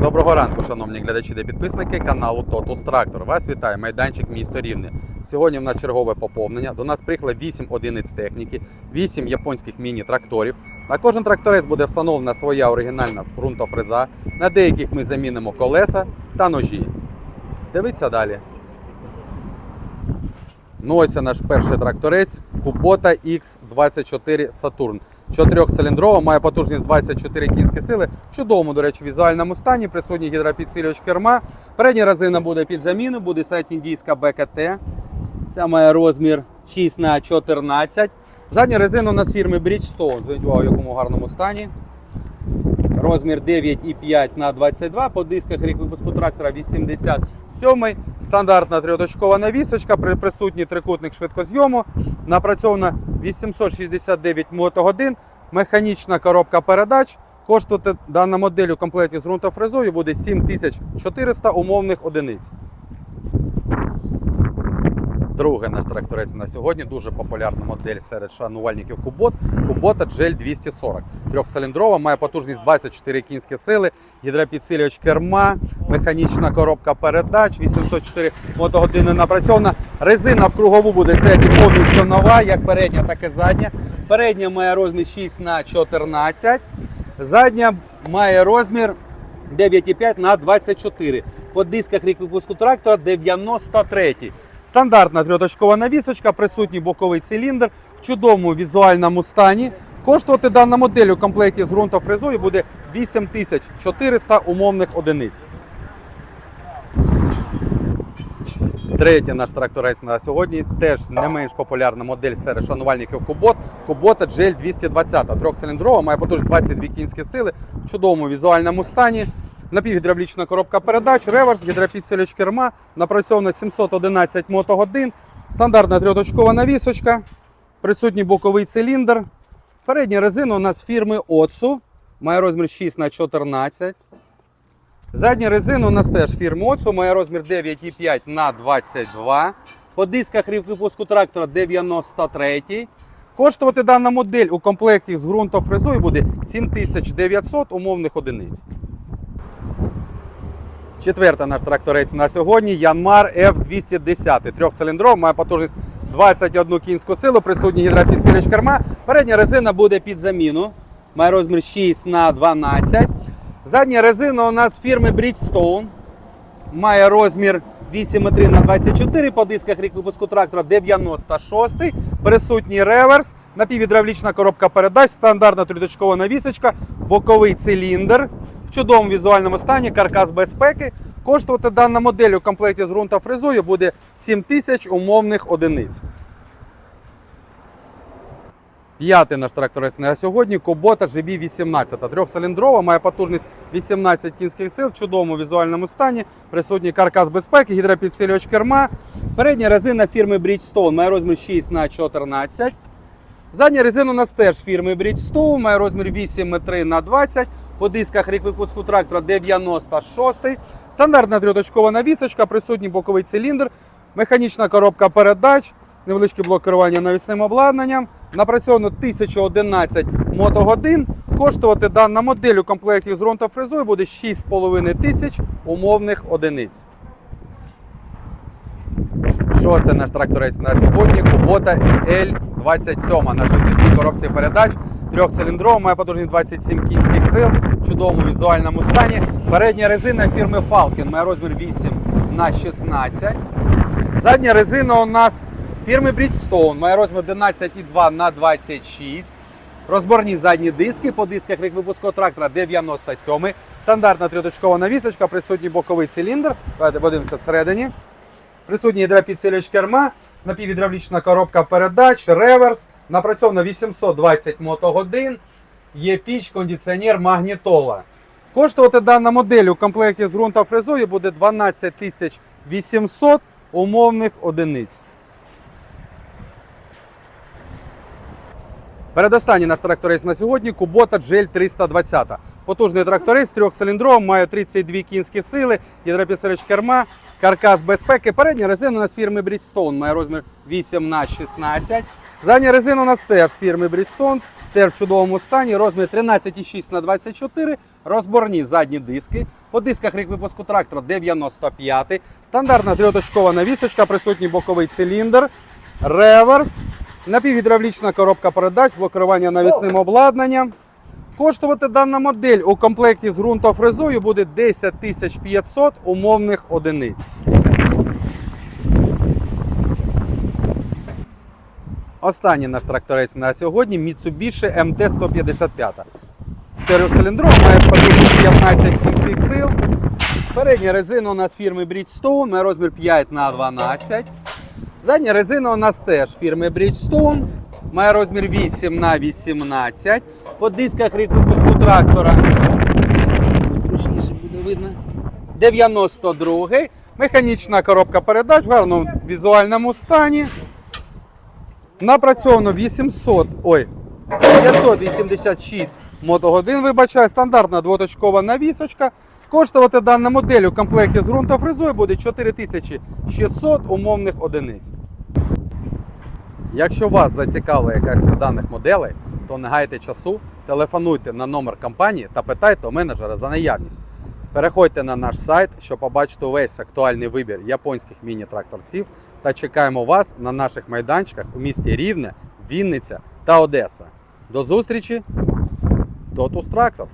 Доброго ранку, шановні глядачі та підписники каналу Totus Tractor. Вас вітає майданчик місто Рівне. Сьогодні в нас чергове поповнення. До нас приїхало 8 одиниць техніки, 8 японських міні-тракторів. На кожен тракторець буде встановлена своя оригінальна ґрунтофреза. На деяких ми замінимо колеса та ножі. Дивіться далі. Ну ось наш перший тракторець Kubota X24 Saturn. Чотирьохциліндрова, має потужність 24 кінські сили. В чудовому, до речі, візуальному стані. Присутній гідропідсилювач керма. Передня резина буде під заміну, буде стояти індійська БКТ. Ця має розмір 6 на 14. Задня резина у нас фірми Bridgestone. Зверніть увагу, в якому гарному стані. Розмір 9,5 на 22, по дисках рік випуску трактора 87. Стандартна трьоточкова навісочка, присутній трикутник швидкозйому. Напрацьована 869 мотогодин, механічна коробка передач. Коштувати дана модель у комплекті з ґрунтофрезою буде 7400 умовних одиниць. Другий наш тракторець на сьогодні дуже популярна модель серед шанувальників Кубот. Кубота Gel 240. Трьохциліндрова, має потужність 24 кінські сили, гідропідсилювач керма, механічна коробка передач, 804 мотогодини напрацьована. Резина в кругову буде стояти повністю нова, як передня, так і задня. Передня має розмір 6 на 14. Задня має розмір 9,5 на 24. По дисках рік випуску трактора 93. Стандартна трьоточкова навісочка, присутній боковий циліндр в чудовому візуальному стані. Коштувати дана модель у комплекті з ґрунтофрезою буде 8400 умовних одиниць. Третій наш тракторець на сьогодні теж не менш популярна модель серед шанувальників Кубот. Кубота GL 220. Трьохциліндрова, має потужність 22 кінські сили в чудовому візуальному стані. Напівгідравлічна коробка передач, реверс, гідропідсилювач керма, напрацьовано 711 мотогодин, стандартна трьоточкова навісочка, присутній боковий циліндр. Передня резина у нас фірми Отсу, має розмір 6 на 14. Задня резина у нас теж фірми Отсу, має розмір 9,5 на 22. По дисках випуску трактора 93. Коштувати дана модель у комплекті з ґрунтофрезою буде 7900 умовних одиниць. Четверта наш тракторець на сьогодні Янмар F210. Трьохциліндров, має потужність 21 кінську силу, присутній гідропідсилювач керма. Передня резина буде під заміну. Має розмір 6 на 12. Задня резина у нас фірми Bridgestone. Має розмір 8,3 на 24. По дисках рік випуску трактора 96. Присутній реверс, напівгідравлічна коробка передач, стандартна триточкова навісочка, боковий циліндр. Чудовому візуальному стані, каркас безпеки. Коштувати дана модель у комплекті з ґрунтофрезою буде 7000 умовних одиниць. П'ятий наш тракторець на сьогодні Kubota GB18. Трьохциліндрова, має потужність 18 кінських сил в чудовому візуальному стані. Присутній каркас безпеки, гідропідсилювач керма. Передня резина фірми Bridgestone має розмір 6 на 14. Задня резина у нас теж фірми Bridgestone, має розмір 8,3 на 20. По дисках рік випуску трактора 96. Стандартна трьоточкова навісочка, присутній боковий циліндр, механічна коробка передач, невеличкий блок керування навісним обладнанням. Напрацьовано 1011 мотогодин. Коштувати дана модель у комплекті з ґрунтофрезою буде 6,5 тисяч умовних одиниць. Шостий наш тракторець на сьогодні Kubota L27 на швидкісній коробці передач. Трьохциліндрова, має потужність 27 кінських сил в чудовому візуальному стані. Передня резина фірми Falcon має розмір 8 на 16. Задня резина у нас фірми Bridgestone має розмір 11,2 на 26. Розборні задні диски по дисках рік випуску трактора 97. Стандартна трьоточкова навісочка, присутній боковий циліндр. Давайте подивимося всередині. Присутній гідропідсилювач керма, напівгідравлічна коробка передач, реверс, напрацьовано 820 мотогодин, є піч, кондиціонер, магнітола. Коштувати дана модель у комплекті з ґрунтофрезою буде 12 800 умовних одиниць. Передостанній наш тракторець на сьогодні Kubota GL 320. Потужний тракторець трьохциліндровий, має 32 кінські сили, гідропідсилювач керма, каркас безпеки. Передня резина у нас фірми Bridgestone, має розмір 8 на 16. Задня резина у нас теж з фірми Bridgestone, теж в чудовому стані, розмір 13,6 на 24, розборні задні диски. По дисках рік випуску трактора 95, стандартна трьоточкова навісочка, присутній боковий циліндр, реверс, напівгідравлічна коробка передач, блокування навісним обладнанням. Коштувати дана модель у комплекті з ґрунтофрезою буде 10 500 умовних одиниць. Останній наш тракторець на сьогодні Mitsubishi MT-155. Чотирьохциліндрова має потужність 15 кінських сил. Передня резина у нас фірми Bridgestone, має розмір 5 на 12. Задня резина у нас теж фірми Bridgestone, має розмір 8 на 18. По дисках рік випуску трактора. Ось зручніше буде видно. 92-й. Механічна коробка передач в гарному візуальному стані. Напрацьовано 800, ой, 586 мотогодин, вибачаю, стандартна двоточкова навісочка. Коштувати дана модель у комплекті з ґрунтофрезою буде 4600 умовних одиниць. Якщо вас зацікавила якась з даних моделей, то не гайте часу, телефонуйте на номер компанії та питайте у менеджера за наявність. Переходьте на наш сайт, щоб побачити увесь актуальний вибір японських міні-тракторців та чекаємо вас на наших майданчиках у місті Рівне, Вінниця та Одеса. До зустрічі! Тотус Трактор!